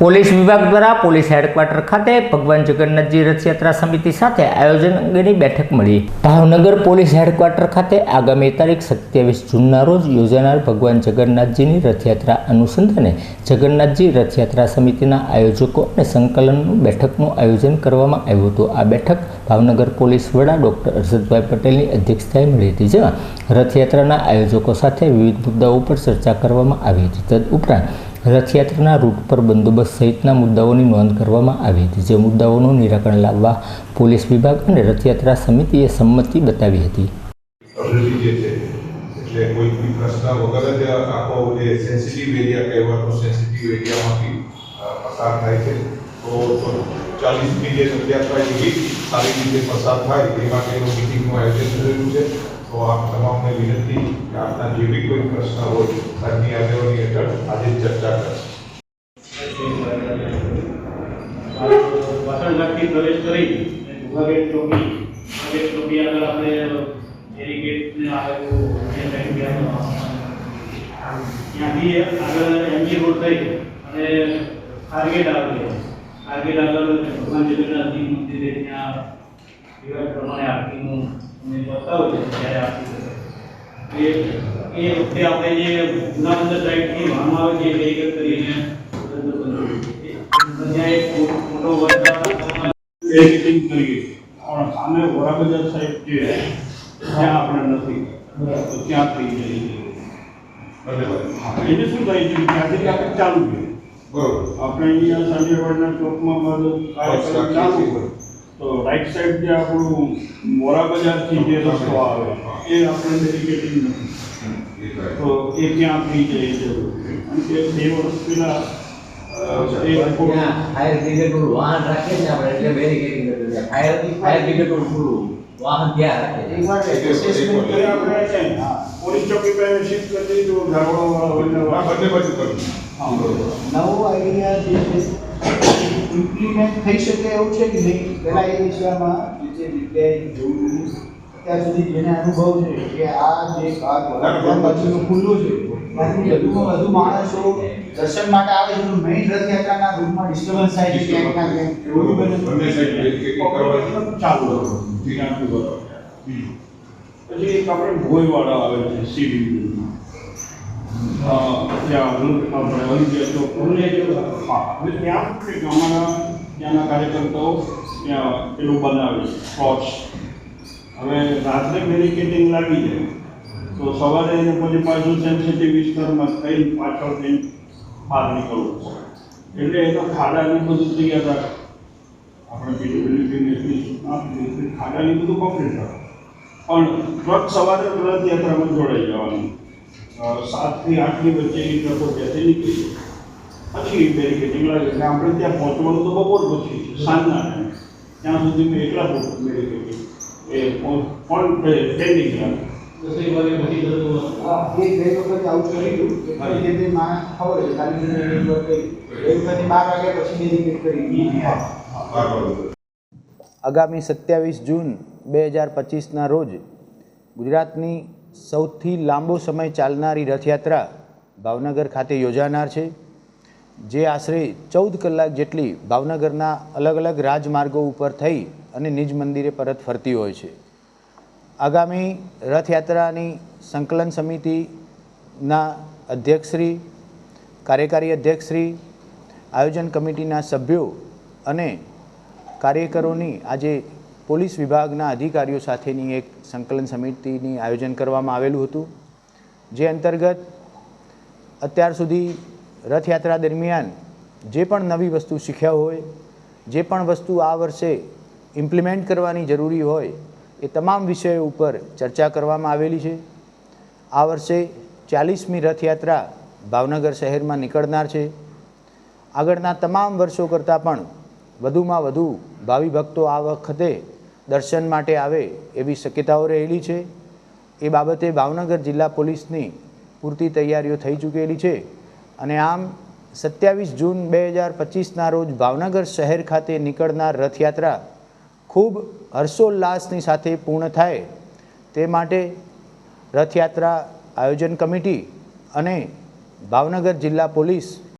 Police વિભાગ દ્વારા police headquarter ખાતે ભગવાન જગન્નાથજી રથયાત્રા સમિતિ સાથે આયોજન અંગેની બેઠક મળી. ભાવનગર પોલીસ હેડક્વાર્ટર ખાતે આગામી તારીખ સત્યાવીસ જૂનના રોજ યોજાનાર ભગવાન જગન્નાથજીની રથયાત્રા અનુસંધાને જગન્નાથજી રથયાત્રા સમિતિના આયોજકો અને સંકલનનું બેઠકનું આયોજન કરવામાં આવ્યું હતું. આ બેઠક ભાવનગર પોલીસ વડા ડોક્ટર અરજદભાઈ પટેલની અધ્યક્ષતાએ મળી હતી, જેમાં રથયાત્રાના આયોજકો સાથે વિવિધ મુદ્દાઓ પર ચર્ચા કરવામાં આવી હતી. તદ ઉપરાંત રથયાત્રાના રૂટ પર બંદોબસ્ત સહિતના મુદ્દાઓની નોંધ કરવામાં આવી હતી, જે મુદ્દાઓનું નિરાકરણ લાવવા પોલીસ વિભાગ અને રથયાત્રા સમિતિએ સંમતિ બતાવી હતી. એટલે જે રથયાત્રા એવી સારી રીતે પસાર થાય, એ માટેનું મિટિંગનું આયોજન થયેલું છે. તો આપ તમામને વિનંતી કે આપના જે બી કોઈ પ્રશ્ન હોય સાહેબની આગેવાની હેઠળ આજે ચર્ચા કરશે. વાસણઘાટથી પ્રવેશ કરી આગળ આપણે ગયા ત્યાંથી આગળ એમજી રોડ થઈ અને ખારગેટ આવે ખારગેટ આગળ ભગવાન જગન્નાથજી ત્યાં વિવાહ પ્રમાણે આરતીનું અમે બતાવું છે ત્યારે આરતી એ એ વખતે આપણે જે જૂના બંદર સાઈડથી વાહનો આવે છે એ કરીને બંધ બંધ ત્યાં એક મોટો વરસાદ બેરીકેડિંગ કરી પણ સામે વડાબજાર સાઈડ જે ત્યાં આપણે નથી. તો ત્યાં થઈ જાય એને શું થાય છે? ત્યાંથી આપણે ચાલુ છે બરોબર. આપણે અહીંયા સાંજેવાડના ચોકમાં કાર્યક્રમ ચાલુ હોય. તો રાઈટ સાઈડ જે આપણું મોરા બજારથી જે રસ્તો આવે એ આપણે બેરીકેડિંગ નથી એ થાય. તો એ ત્યાં થઈ જાય જરૂર અને કે બે વર્ષ પહેલા અ, એ થોડું ફાયર બ્રિગેડનું વાહન રાખીએ ને આપણે એટલે બેરીકેડિંગ કરી દઈએ ફાયર ફાયર બ્રિગેડનું પૂરું વાહન ત્યાં રાખીએ એ આપણે છે ને, હા, પોલીસ ચોકી પાસે શિફ્ટ કરી દીધું ધારવાડવાળા હા, બંને બાજુ કરવું હા બરોબર નવો આઈડિયા જે છે ઇમ્પ્લિમેન્ટ થઈ શકે એવું છે કે નહીં? પહેલા એ વિષયમાં જે જગ્યાએ જોયું અત્યાર સુધી જેને અનુભવ છે કે આ જે ભાગ પછીનું ખુલ્લું છે વધુમાં વધુ માણસો દર્શન માટે આવે છે તો મેઇન રથયાત્રાના રૂમમાં ડિસ્ટર્બન્સ થાય છે ક્યાંક ના ક્યાંક. એવું બને. ચાલુ પછી એક આપણે ભોયવાળા આવે છે સીડી ત્યાં રૂટ આપણે હરિજન ચોક હા. હવે ત્યાં શું કે અમારા ત્યાંના કાર્યકર્તાઓ ત્યાં પેલું બનાવે ટોર્ચ હવે રાત્રે બેરિકેડિંગ લાગી જાય. તો સવારે એને પછી પાછું સેન્સિટિવ વિસ્તારમાં થઈ પાછળ થઈને બહાર નીકળવું પડે. એટલે એનો ખાડાને બધું તૈયાર રાખે. આપણે પીડબ્લ્યુડીને આપી ખાડાની બધું કમ્પ્લીટ રાખે. પણ ટ્રક સવારે રથયાત્રામાં જોડાઈ જવાનું. સાતથી આઠની વચ્ચેની ટ્રકો ત્યાંથી નીકળી. પછી બેરિકેડિંગ લાગે એટલે આપણે ત્યાં પહોંચવાનું તો બપોર પછી સાંજના ટાઈમે. ત્યાં સુધી મેં એકલા બેરિકેડિંગ એ પણ પેન્ડિંગ લાગે દસેક વાગે પછી બધું હા, એક બે વખત આવું કર્યું કે તે માં ખબર છે ખાલી મને એક વખત એક બાર વાગ્યા પછી ડેડિકેટ કરી. આગામી સત્યાવીસ જૂન બે હજાર પચીસના રોજ ગુજરાતની સૌથી લાંબો સમય ચાલનારી રથયાત્રા ભાવનગર ખાતે યોજાનાર છે, જે આશરે ચૌદ કલાક જેટલી ભાવનગરના અલગ અલગ રાજમાર્ગો ઉપર થઈ અને નિજ મંદિરે પરત ફરતી હોય છે. આગામી રથયાત્રાની સંકલન સમિતિના અધ્યક્ષશ્રી, કાર્યકારી અધ્યક્ષશ્રી, આયોજન કમિટીના સભ્યો અને કાર્યકરોની આજે પોલીસ વિભાગના અધિકારીઓ સાથેની એક સંકલન સમિતિની આયોજન કરવામાં આવેલું હતું, જે અંતર્ગત અત્યાર સુધી રથયાત્રા દરમિયાન જે પણ નવી વસ્તુ શીખ્યા હોય, જે પણ વસ્તુ આ વર્ષે ઇમ્પ્લિમેન્ટ કરવાની જરૂરી હોય, એ તમામ વિષયો ઉપર ચર્ચા કરવામાં આવેલી છે. આ વર્ષે ચાલીસમી રથયાત્રા ભાવનગર શહેરમાં નીકળનાર છે. આગળના તમામ વર્ષો કરતાં પણ વધુમાં વધુ ભાવિ ભક્તો આ વખતે દર્શન માટે આવે એવી શક્યતાઓ રહેલી છે? એ બાબતે ભાવનગર જિલ્લા પોલીસની પૂરતી તૈયારીઓ થઈ ચૂકેલી છે. અને આમ સત્યાવીસ જૂન બે હજાર પચીસના રોજ ભાવનગર શહેર ખાતે નીકળનાર રથયાત્રા ખૂબ હર્ષોલ્લાસની સાથે પૂર્ણ થાય. તે માટે રથયાત્રા આયોજન કમિટી અને ભાવનગર જિલ્લા પોલીસ